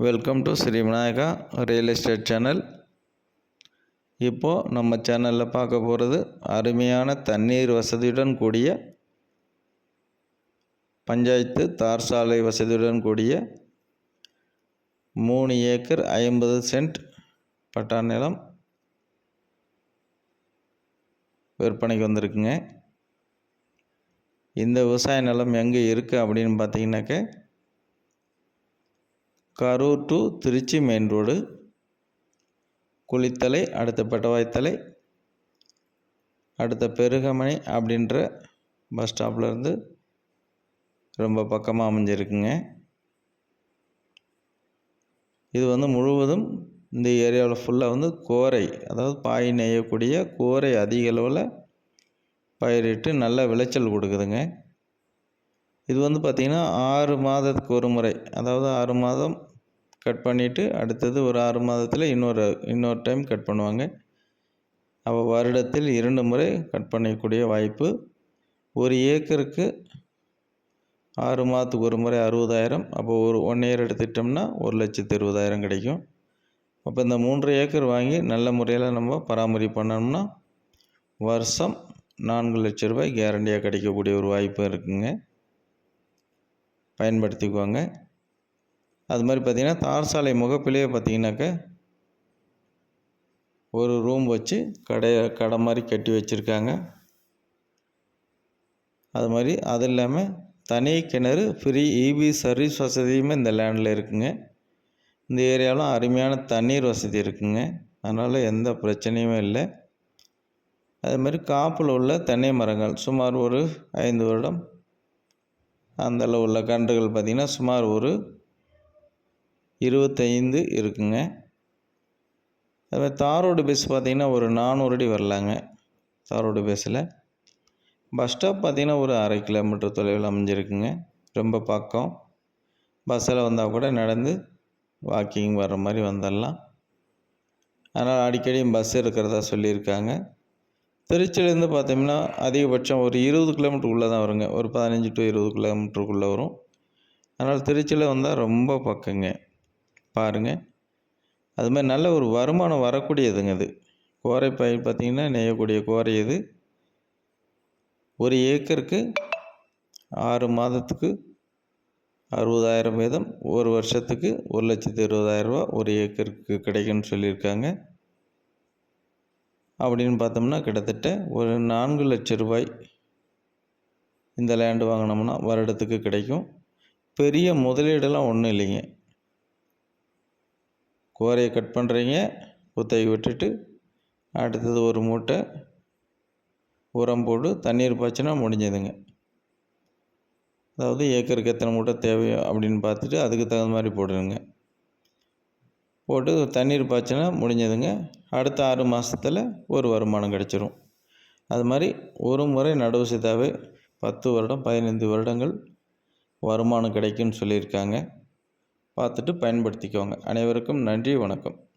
Welcome to Sri Vinayaka real estate channel இப்போது நம்ம சேனலில் பார்க்க போகிறது அருமையான தண்ணீர் வசதியுடன் கூடிய பஞ்சாயத்து தார் சாலை வசதியுடன் கூடிய மூணு ஏக்கர் ஐம்பது சென்ட் பட்டா நிலம் விற்பனைக்கு வந்திருக்குங்க. இந்த விவசாய நிலம் எங்கே இருக்குது அப்படின்னு பார்த்தீங்கன்னாக்க Karur to Trichy main road Kulithalai அடுத்த பெட்டவாய்த்தலை அடுத்த பெருகமணி அப்படின்ற பஸ் ஸ்டாப்லேருந்து ரொம்ப பக்கமாக அமைஞ்சிருக்குங்க. இது வந்து முழுவதும் இந்த ஏரியாவில் ஃபுல்லாக வந்து கோரை அதாவது பாய் நெய்யக்கூடிய கோரை அதிக அளவில் பயிரிட்டு நல்ல விளைச்சல் கொடுக்குதுங்க. இது வந்து பார்த்திங்கன்னா ஆறு மாதத்துக்கு ஒரு முறை அதாவது ஆறு மாதம் கட் பண்ணிவிட்டு அடுத்தது ஒரு ஆறு மாதத்தில் இன்னொரு இன்னொரு டைம் கட் பண்ணுவாங்க. அப்போ வருடத்தில் இரண்டு முறை கட் பண்ணக்கூடிய வாய்ப்பு. ஒரு ஏக்கருக்கு ஆறு மாதத்துக்கு ஒரு முறை அறுபதாயிரம். அப்போ ஒரு ஒன் இயர் எடுத்துட்டோம்னா ஒரு லட்சத்து இருபதாயிரம் கிடைக்கும். அப்போ இந்த மூன்று ஏக்கர் வாங்கி நல்ல முறையில் நம்ம பராமரிப்பு பண்ணோம்னா வருஷம் நான்கு லட்ச ரூபாய் கேரண்டியாக கிடைக்கக்கூடிய ஒரு வாய்ப்பு இருக்குங்க. பயன்படுத்திக்குவாங்க அது மாதிரி பார்த்திங்கன்னா தார் சாலை முகப்பிலேயே பார்த்திங்கனாக்க ஒரு ரூம் வச்சு கடை கடை மாதிரி கட்டி வச்சுருக்காங்க. அது மாதிரி அது இல்லாமல் தனி கிணறு ஃப்ரீ இபி சர்வீஸ் வசதியுமே இந்த லேண்டில் இருக்குங்க. இந்த ஏரியாவில் அருமையான தண்ணீர் வசதி இருக்குங்க. அதனால் எந்த பிரச்சனையுமே இல்லை. அது மாதிரி காப்பில் உள்ள தென்னை மரங்கள் சுமார் ஒரு ஐந்து வருடம் அந்த அளவு உள்ள கன்றுகள் பார்த்திங்கன்னா சுமார் ஒரு இருபத்தைந்து இருக்குங்க. அதுமாதிரி தாரோடு பேஸ் பார்த்திங்கன்னா ஒரு நானூறு அடி வரலாங்க. தாரோடு பேஸில் பஸ் ஸ்டாப் பார்த்திங்கன்னா ஒரு அரை கிலோமீட்டர் தொலைவில் அமைஞ்சிருக்குங்க. ரொம்ப பக்கம். பஸ்ஸில் வந்தால் கூட நடந்து வாக்கிங் வர்ற மாதிரி வந்துடலாம். அதனால் அடிக்கடி பஸ் இருக்கிறதா சொல்லியிருக்காங்க. திருச்சியிலேருந்து பார்த்தோம்னா அதிகபட்சம் ஒரு இருபது கிலோமீட்டருக்குள்ளே தான் வருங்க. ஒரு பதினஞ்சு டு இருபது கிலோமீட்டருக்குள்ளே வரும். அதனால் திருச்சியில் வந்தால் ரொம்ப பக்கங்க. பாருங்கள் அது மாதிரி நல்ல ஒரு வருமானம் வரக்கூடியதுங்க அது. கோரை பயிர் பார்த்திங்கன்னா நெய்யக்கூடிய கோரை இது. ஒரு ஏக்கருக்கு ஆறு மாதத்துக்கு அறுபதாயிரம் வீதம் ஒரு வருஷத்துக்கு ஒரு லட்சத்து இருபதாயிரரூவா ஒரு ஏக்கருக்கு கிடைக்கும்னு சொல்லியிருக்காங்க. அப்படின்னு பார்த்தோம்னா கிட்டத்தட்ட ஒரு நான்கு லட்ச ரூபாய் இந்த லேண்டு வாங்கினோம்னா வருடத்துக்கு கிடைக்கும். பெரிய முதலீடெல்லாம் ஒன்றும் இல்லைங்க. கோரையை கட் பண்ணுறீங்க குத்தகை விட்டுட்டு அடுத்தது ஒரு மூட்டை உரம் போட்டு தண்ணீர் பாய்ச்சினா முடிஞ்சதுங்க. அதாவது ஏக்கருக்கு எத்தனை மூட்டை தேவையோ அப்படின்னு பார்த்துட்டு அதுக்கு தகுந்த மாதிரி போடுறேங்க. போட்டு தண்ணீர் பாய்ச்சினா முடிஞ்சதுங்க. அடுத்த ஆறு மாதத்தில் ஒரு வருமானம் கிடச்சிரும். அது மாதிரி ஒரு முறை நடவு செய்தாவே பத்து வருடம் பதினைந்து வருடங்கள் வருமானம் கிடைக்கும்னு சொல்லியிருக்காங்க. பார்த்துட்டு பயன்படுத்திக்கோங்க. அனைவருக்கும் நன்றி வணக்கம்.